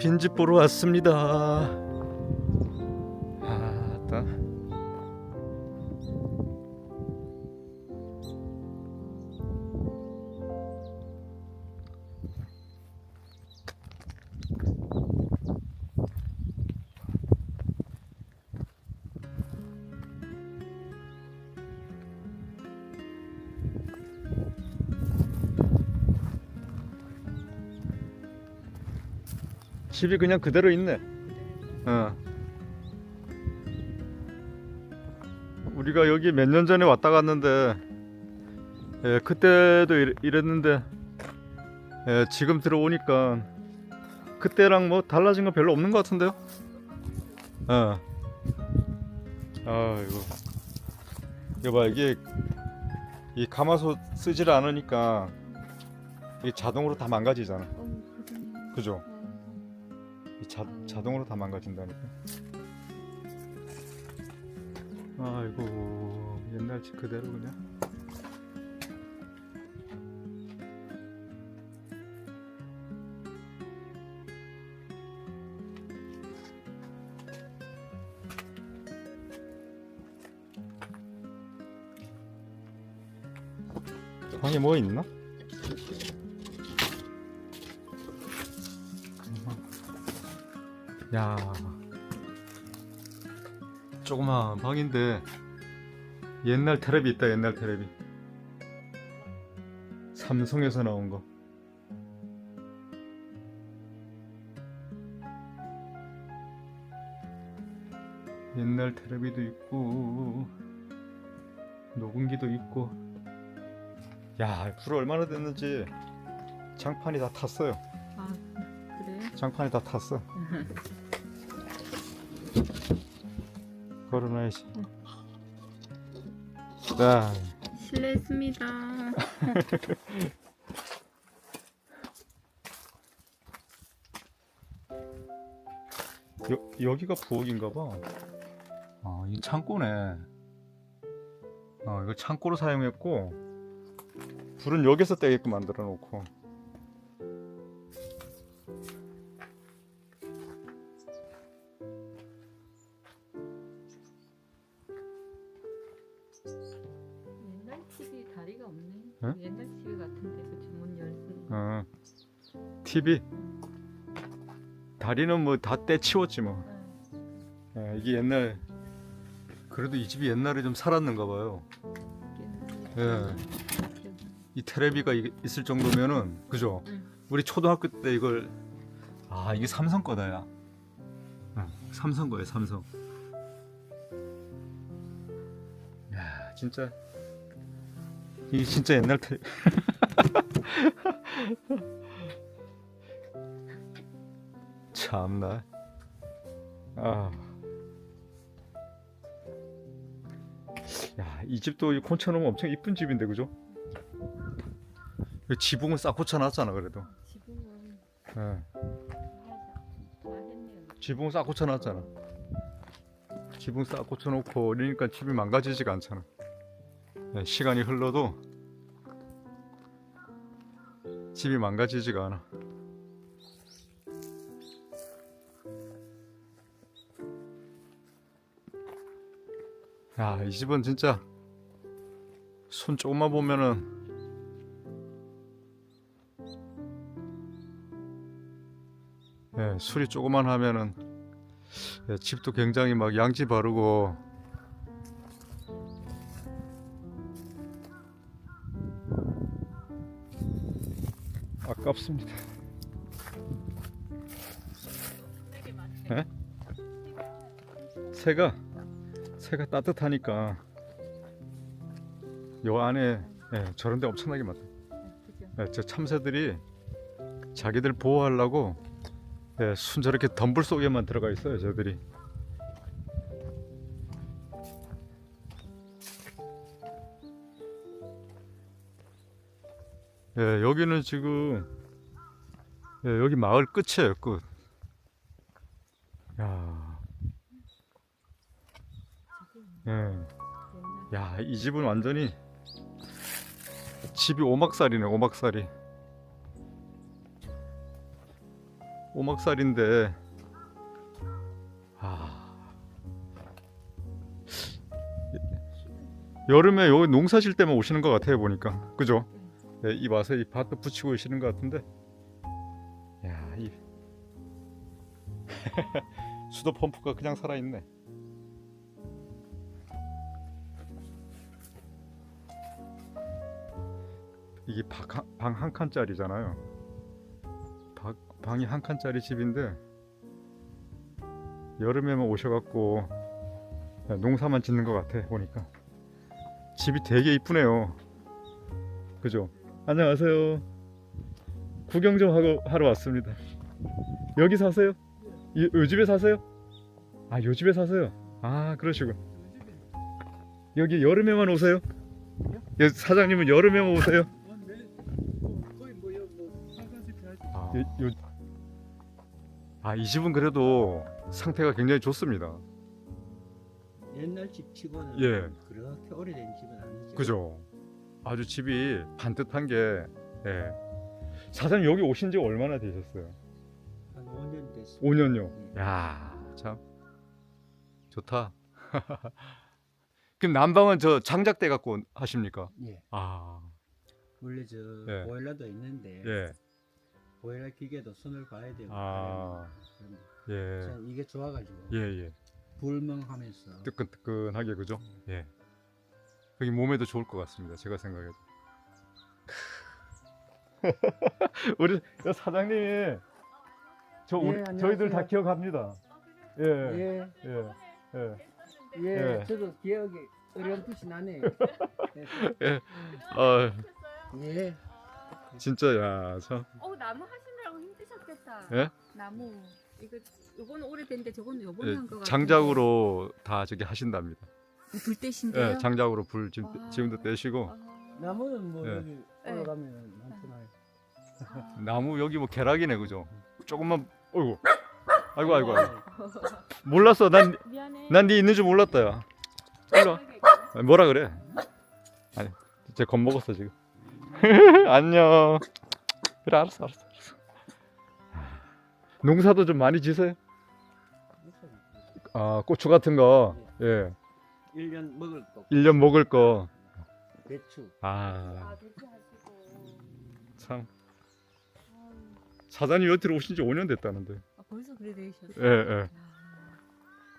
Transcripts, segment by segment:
빈집 보러 왔습니다. 아따. 집이 그냥 그대로 있네. 어. 우리가 여기 몇 년 전에 왔다 갔는데, 예, 그때도 이랬, 이랬는데, 예, 지금 들어오니까 그때랑 뭐 달라진 건 별로 없는 것 같은데요? 어. 아이고. 이거 봐, 이게 이 가마솥 쓰질 않으니까 이게 자동으로 다 망가지잖아. 어. 그죠? 자, 자동으로 다 망가진다니까. 아이고 옛날 집 그대로 그냥. 방에 뭐 있나? 야. 조그만 방인데 옛날 테레비 있다 옛날 테레비. 삼성에서 나온 거. 옛날 테레비도 있고 녹음기도 있고. 야불 얼마나 됐는지 장판이 다 탔어요. 아 그래? 장판이 다 탔어 걸어놔야지 자 실례했습니다. 여, 여기가 부엌인가 봐. 아, 이 창고네. 아, 이거 창고로 사용했고, 불은 여기서 떼게끔 만들어 놓고. TV. 다리는 뭐 다 떼치웠지 뭐. 예, 이게 옛날, 그래도 이 집이 옛날에 좀 살았는가 봐요. 예. 이 테레비가 이- 있을 정도면은, 그죠? 응. 우리 초등학교 때 이걸 아 이게 삼성 거다 야. 응, 삼성 거예요 삼성. 야 진짜 이게 진짜 옛날 테. 참나. 아. 야, 이 집도 이 곤쳐놓으면 엄청 이쁜 집인데, 그죠? 이 지붕은 싹 고쳐놨잖아, 그래도. 지금은 예. 다 했네요. 지붕 싹 고쳐놨잖아. 지붕 싹 고쳐놓고 그러니까 집이 망가지지가 않잖아. 예, 시간이 흘러도 집이 망가지지가 않아. 야, 이 집은 진짜 손 조금만 보면은 예, 술이 조금만 하면은 예, 집도 굉장히 막 양지 바르고 아깝습니다. 예? 새가 새가 따뜻하니까 요 안에 예, 저런 데 엄청나게 많다. 예, 저 참새들이 자기들 보호하려고 예, 순 저렇게 덤불 속에만 들어가 있어요, 저들이. 예, 여기는 지금 예, 여기 마을 끝이에요, 끝. 야, 예, 야, 이 집은 완전히 집이 오막살이네, 오막살이. 오막살인데. 아. 여름에 여기 농사 질 때만 오시는 것 같아요 보니까. 그죠? 네, 이 와서 이 밭도 붙이고 계시는 것 같은데. 야, 이. 수도 펌프가 그냥 살아있네. 이게 방 한 칸짜리잖아요. 방, 방이 한 칸짜리 집인데 여름에만 오셔갖고 농사만 짓는 것 같아 보니까 집이 되게 이쁘네요. 그죠? 안녕하세요. 구경 좀 하고 하러 왔습니다. 여기 사세요? 이, 요 집에 사세요? 아, 요 집에 사세요. 아, 그러시군. 여기 여름에만 오세요? 여, 사장님은 여름에만 오세요? 아, 이 집은 그래도 상태가 굉장히 좋습니다. 옛날 집 치고는 예. 그렇게 오래된 집은 아니죠. 그죠? 아주 집이 반듯한 게, 예. 사장님 여기 오신 지 얼마나 되셨어요? 한 5년 됐어. 5년요. 야, 참 좋다. 그럼 난방은 저 장작대 갖고 하십니까? 예. 아, 원래 저 예. 보일러도 있는데 예, 보일러 기계도 손을 봐야 되고. 아. 예, 참 이게 좋아가지고 예, 예. 불멍하면서 뜨끈뜨끈하게 그죠? 예. 그게 몸에도 좋을 것 같습니다. 제가 생각해도. 우리 사장님이 저 예, 우리, 안녕하세요. 저희들 다 기억합니다. 예, 예, 예, 예. 예, 예. 저도 기억이 어렴풋이 나네요. 아, 예, 진짜 야, 참. 어 나무 하시느라고 힘드셨겠다. 예? 나무 이거 요거는 오래된데 저거는 요번에 예, 한거 같아요. 장작으로 다 저기 하신답니다. 불 떼신데요? 예, 장작으로 불 지금, 아. 지금도 떼시고 아. 나무는 뭐 예. 여기 예. 올라가면 많잖아요. 아. 나무 여기 뭐 계락이네 그죠? 조금만 어이구 아이고 아이고 아이고 몰랐어 난 미안해. 난네 있는 줄 몰랐다 야 일로 와 아, 뭐라 그래 아니 진짜 겁먹었어 지금 안녕 그래 알았어 알았어 알았어 농사도 좀 많이 지세요? 아 고추 같은 거 예. 1년 먹을 거 1년 먹을 거 배추 아, 아. 참 사장님 여기로 오신 지 5년 됐다는데 아, 벌써 그래 되셨어요? 예, 예. 야.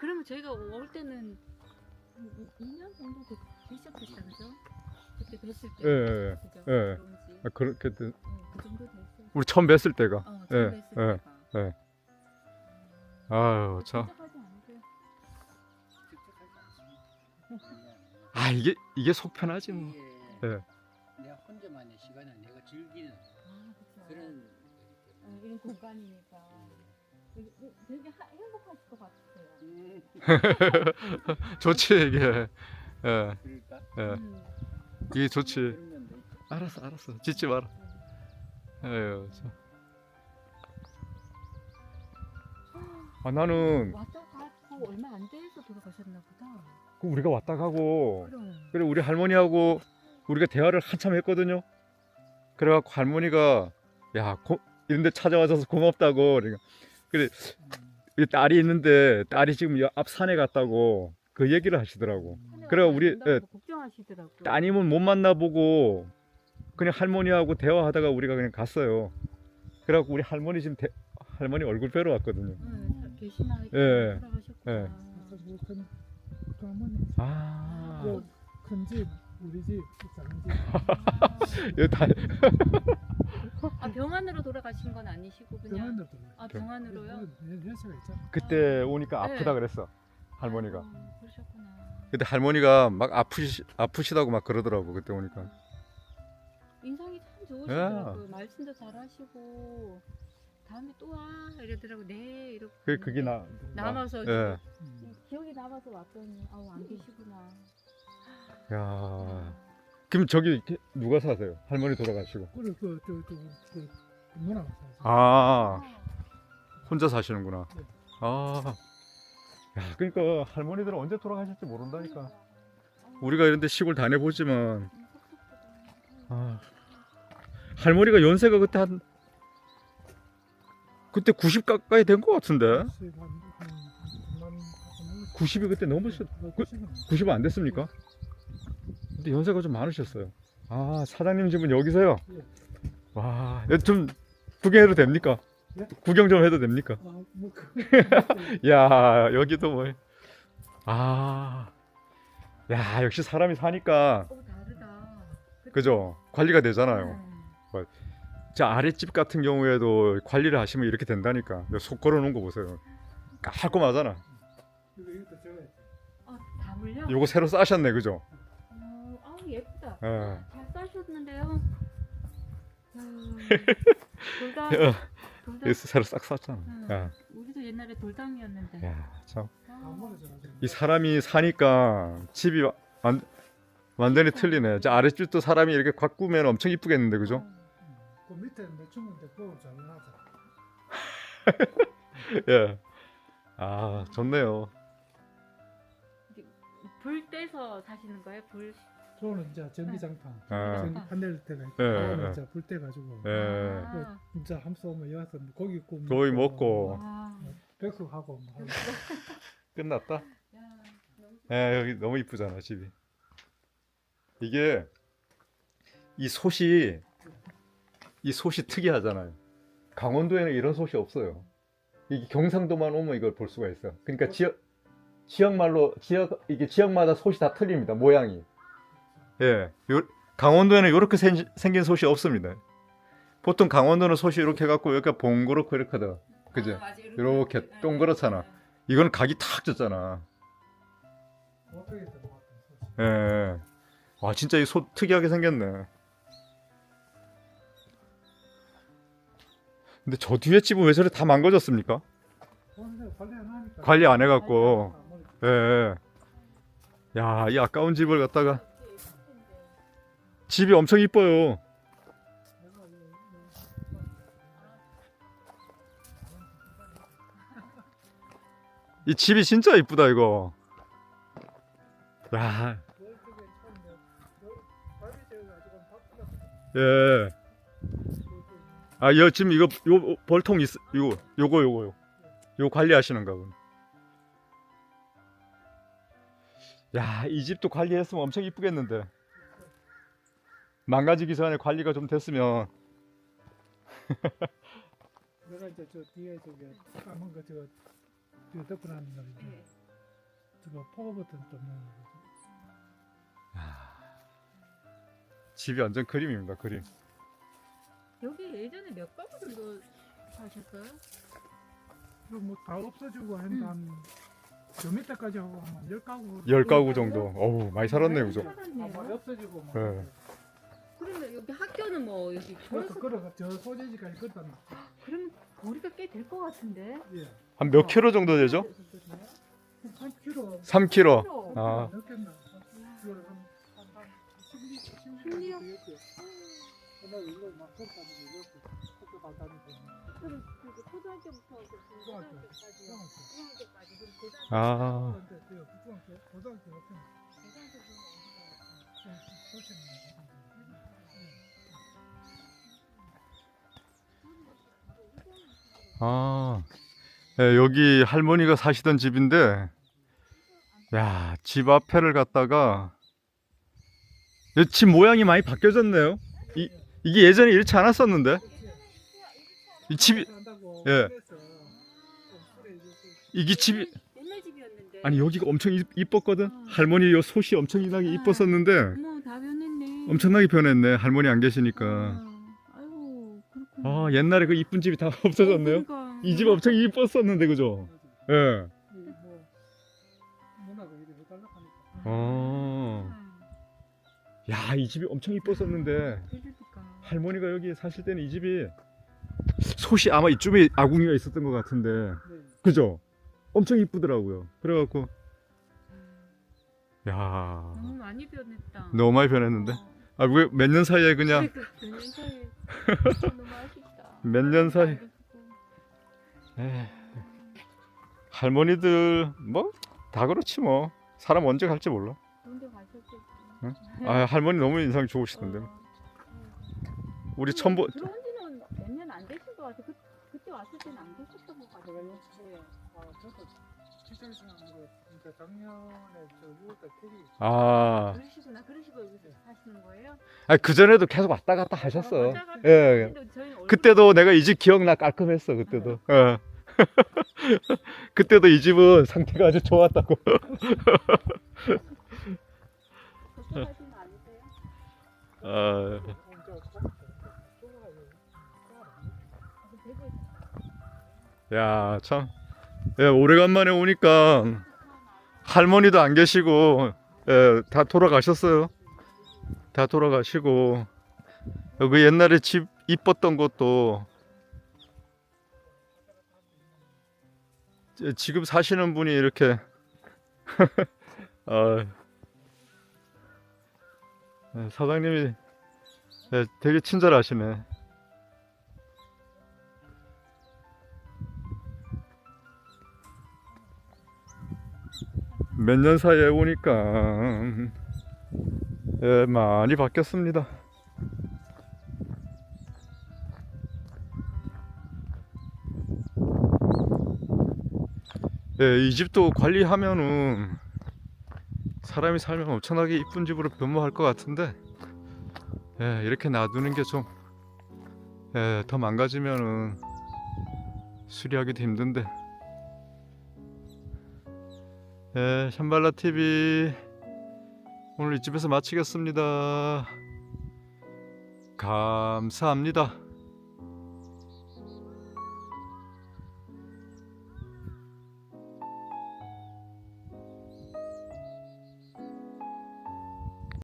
그러면 저희가 올 때는 한 2년 정도 되- 되셨겠다 그죠? 그때 뵀을 때. 예, 예, 예. 그죠? 예. 아, 그렇게 된- 어, 그 정도 됐어요. 우리 처음 뵀을 때가 어, 예, 예. 때가. 아유 참 착하지 않으세요? 아 이게 이게 속 편하지 뭐. 이게 예. 내가 혼자만의 시간을 내가 즐기는 아, 그쵸. 그런 어, 이런 공간이니까 되게, 되게 하- 행복하실 것 같아요. 좋지 이게. 예, 그럴까? 예. 음. 이게 좋지. 그런 있죠. 알았어, 알았어. 짖지 마라. 에휴, 참. 아 나는 왔다 가고 얼마 안 돼서 돌아가셨나 보다. 그 우리가 왔다 가고 그럼. 그래 우리 할머니하고 우리가 대화를 한참 했거든요. 그래갖고 할머니가 야 고, 이런데 찾아와줘서 고맙다고 그러니까 그래 우리 딸이 있는데 딸이 지금 여- 앞 산에 갔다고 그 얘기를 하시더라고. 그래, 우리, 예. 걱정하시더라고요. 따님은 못 만나보고 그냥 할머니하고 대화하다가 우리가 그냥 갔어요. 그래갖고 우리 할머니 지금 대- 할머니 얼굴 뵈러 왔거든요. 응, 다 계시나 예. 돌아가셨구나. 예. 뭐큰 할머니 아, 뭐 큰집 우리 집 작은 집 아. 이거 다 아 병안으로 돌아가신 건 아니시고 그냥. 병원도 아 병안으로요? 회사가 있잖아 그때 오니까 네. 아프다 그랬어 할머니가. 아, 그러셨구나. 그때 할머니가 막 아프시 아프시다고 막 그러더라고 그때 오니까. 인상이 참 좋으시더라고요. 말씀도 잘하시고 다음에 또 와 이러더라고. 네 이렇게. 그 그게 나 남아서 예. 음. 기억이 남아서 왔더니 아우 안 계시구나. 야. 그럼 저기 누가 사세요? 할머니 돌아가시고. 그래 그저저그 누나가 살지 아 혼자 사시는구나. 네. 아. 야 그러니까 할머니들은 언제 돌아가실지 모른다니까. 우리가 이런데 시골 다녀보지만 아, 할머니가 연세가 그때 한 그때 90 가까이 된 것 같은데. 한, 한, 한, 한, 90이 그때 넘으셨, 그- 90은 안 됐습니까? 근데 연세가 좀 많으셨어요. 아, 사장님 집은 여기서요? 예. 와, 여기 좀 구경해도 됩니까? 예? 구경 좀 해도 됩니까? 아, 뭐, 그, 야, 여기도 뭐. 아. 야, 역시 사람이 사니까, 어 다르다. 그죠? 관리가 되잖아요. 네. 저 아랫집 같은 경우에도 관리를 하시면 이렇게 된다니까. 속 걸어 놓은 거 보세요. 깔끔하잖아. 이거. 어, 다 물려? 요거 새로 싸셨네, 그죠? 어, 아우 예쁘다. 예. 잘 싸셨는데요. 돌담, 야, 돌담. 이거 새로 싹 쌌잖아. 응. 야, 우리도 옛날에 돌담이었는데. 야, 참. 아. 이 사람이 사니까 집이 와- 완, 완전히 틀리네. 저 아랫집도 사람이 이렇게 가꾸면 엄청 이쁘겠는데, 그죠? 그 밑에 매춘건데 그거 잘 나왔다. 예. 아, 좋네요. 불 떼서 사시는 거예요? 불. 저거는 이제 전기장판. 아, 전기 판넬 때가 있고, 예, 그거는 예. 이제 불때 가지고. 예. 아, 진짜 함수 오면 여기서 고기 구워 고기 먹고. 아, 백숙하고 뭐 하고. 끝났다. 야, 너무 예, 여기 너무 이쁘잖아, 집이. 이게 이 솥이 이 솥이 특이하잖아요. 강원도에는 이런 솥이 없어요. 이게 경상도만 오면 이걸 볼 수가 있어. 그러니까 지역 지역말로 지역 이게 지역마다 솥이 다 틀립니다. 모양이. 예. 요, 강원도에는 이렇게 생, 생긴 솥이 없습니다. 보통 강원도는 솥이 이렇게 해 갖고 여기가 봉그렇고 이렇게 하다. 그죠? 아, 이렇게 동그랗잖아. 이건 각이 탁 졌잖아. 소식. 예, 예. 와 진짜 이소 특이하게 생겼네. 근데 저 뒤에 집은 왜 저래 다 망가졌습니까? 관리 안 해갖고. 예. 예. 야, 이 아까운 집을 갖다가 집이 엄청 이뻐요. 이 집이 진짜 이쁘다 이거. 야. 예. 아, 여 지금 이거 요 벌통 있 이거 요거 요거 요. 요 관리하시는가 보네. 야, 이 집도 관리했으면 엄청 이쁘겠는데. 망가지기 전에 관리가 좀 됐으면 내가 이제 저 뒤에 저기 까만 거 저거 저 덮어놨는 거 이제 네. 저거 포거 버튼 좀 넣는 거. 집이 완전 그림입니다, 그림. 여기 예전에 몇 가구 정도 사셨어요? 그리고 뭐다 없어지고 한한 몇 미터까지 하고 한열 가구. 열 가구 정도. 어우, 많이 살았네, 그죠? 아, 뭐 없어지고 뭐. 예. 그러면 여기 학교는 뭐 여기 그래서 졸업 걸어가 저 소재지까지 걷다 놨. 그러면 거리가 꽤 될 것 같은데. 예. 한 몇 킬로 정도 되죠? 한 킬로. 3킬로. 킬로. 아. 몇 겠나? 이걸 한한 10리 10 리? 10리 나 이거 막 걸어가지고 이렇게 학교 갈 다니고. 그 초등학교부터 그 중학교. 중고등학교까지 중학교. 중학교까지 고등학교 아. 근데 그 고등학교 고등학교 같은 고등학교 아, 예, 여기 할머니가 사시던 집인데, 야, 집 앞에를 갔다가, 이집 모양이 많이 바뀌어졌네요. 이, 이게 예전에 이렇지 않았었는데, 이 집이, 예. 이게 집이, 옛날 집이었는데. 아니, 여기가 엄청 이- 이뻤거든? 할머니 요 솥이 엄청나게 이뻤었는데, 어머 다 변했네. 엄청나게 변했네, 할머니 안 계시니까. 아, 아이고 그렇구나. 아, 옛날에 그 이쁜 집이 다 없어졌네요. 그러니까. 이 집 엄청 이뻤었는데, 그죠? 예. 어. 아, 야, 이 집이 엄청 이뻤었는데, 그러니까. 할머니가 여기 사실 때는 이 집이 솥이 아마 이쯤에 아궁이가 있었던 것 같은데 네. 그죠? 엄청 이쁘더라고요 그래갖고 야 너무 많이 변했다. 너무 많이 변했는데 어. 아 왜 몇 년 사이에 그냥 그러니까 몇년 사이에 너무 아쉽다. 몇 년 사이 에이, 할머니들 뭐 다 그렇지 뭐 사람 언제 갈지 몰라 먼저 가셨겠지. 응? 아 할머니 너무 인상이 좋으시던데 어. 우리 처음 보 들어온 지는 몇 년 안 되신 것 같아. 그, 그때 왔을 때는 안 되셨던 것 같아요. 예. 아, 저도 기절상한 거 그러니까 작년에 저 6월달 퇴기 아, 그러시구나. 그러시고 여기서 사시는 거예요? 아니, 그 전에도 계속 왔다 갔다 하셨어. 왔다 갔다 예, 하시는데 저희는 얼굴- 그때도 내가 이 집 기억나 깔끔했어 그때도. 예. 그때도 이 집은 상태가 아주 좋았다고. 걱정하시는 거 아니세요? 아, 야 참. 예, 오래간만에 오니까 할머니도 안 계시고 예, 다 돌아가셨어요. 다 돌아가시고 여기 옛날에 집 이뻤던 것도 지- 지금 사시는 분이 이렇게 아, 예, 사장님이 예, 되게 친절하시네. 몇 년 사이에 오니까 예, 많이 바뀌었습니다. 예, 이 집도 관리하면은 사람이 살면 엄청나게 이쁜 집으로 변모할 것 같은데 예, 이렇게 놔두는 게좀 예, 더 망가지면은 수리하기도 힘든데 예, 샴발라 TV 오늘 이집에서 마치겠습니다. 감사합니다.